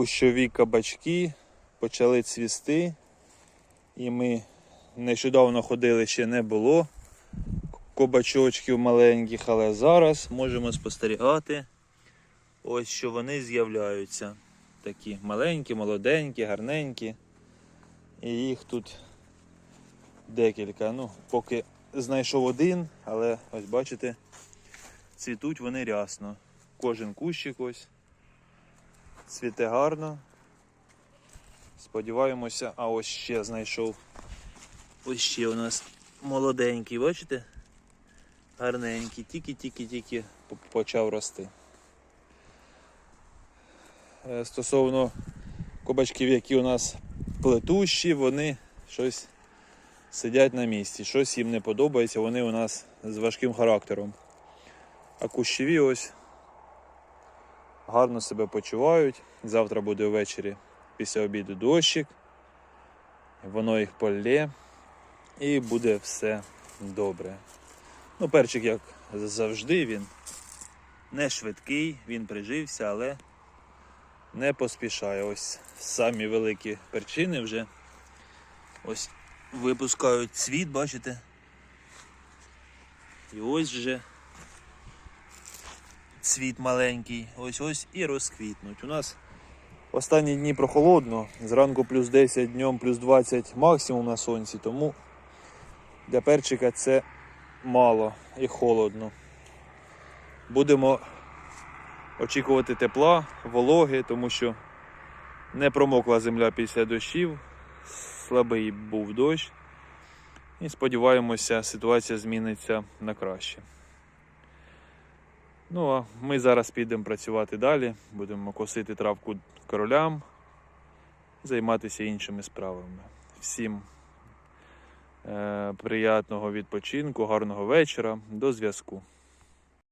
кущові кабачки почали цвісти. І ми нещодавно ходили, ще не було кабачочків маленьких, але зараз можемо спостерігати, ось що вони з'являються. Такі маленькі, молоденькі, гарненькі. І їх тут декілька. Ну, поки знайшов один, але ось бачите, цвітуть вони рясно. Кожен кущик ось цвіте гарно. Сподіваємося, а ось ще знайшов. Ось ще у нас молоденький, бачите? Гарненький, тільки-тільки-тільки почав рости. Е, Стосовно кабачків, які у нас плетущі, вони щось сидять на місці. Щось їм не подобається, вони у нас з важким характером. А кущеві ось гарно себе почувають. Завтра буде ввечері після обіду дощик. Воно їх полє і буде все добре. Ну, перчик, як завжди, він не швидкий, він прижився, але не поспішає. Ось самі великі перчини вже ось випускають цвіт, бачите? І ось вже цвіт маленький, ось ось і розквітнуть. У нас останні дні прохолодно, зранку плюс 10, днем плюс 20 максимум на сонці, тому для перчика це мало і холодно. Будемо очікувати тепла, вологи, тому що не промокла земля після дощів, слабий був дощ. І сподіваємося, ситуація зміниться на краще. Ну а ми зараз підемо працювати далі, будемо косити травку королям, займатися іншими справами. Всім е, приятного відпочинку, гарного вечора, до зв'язку.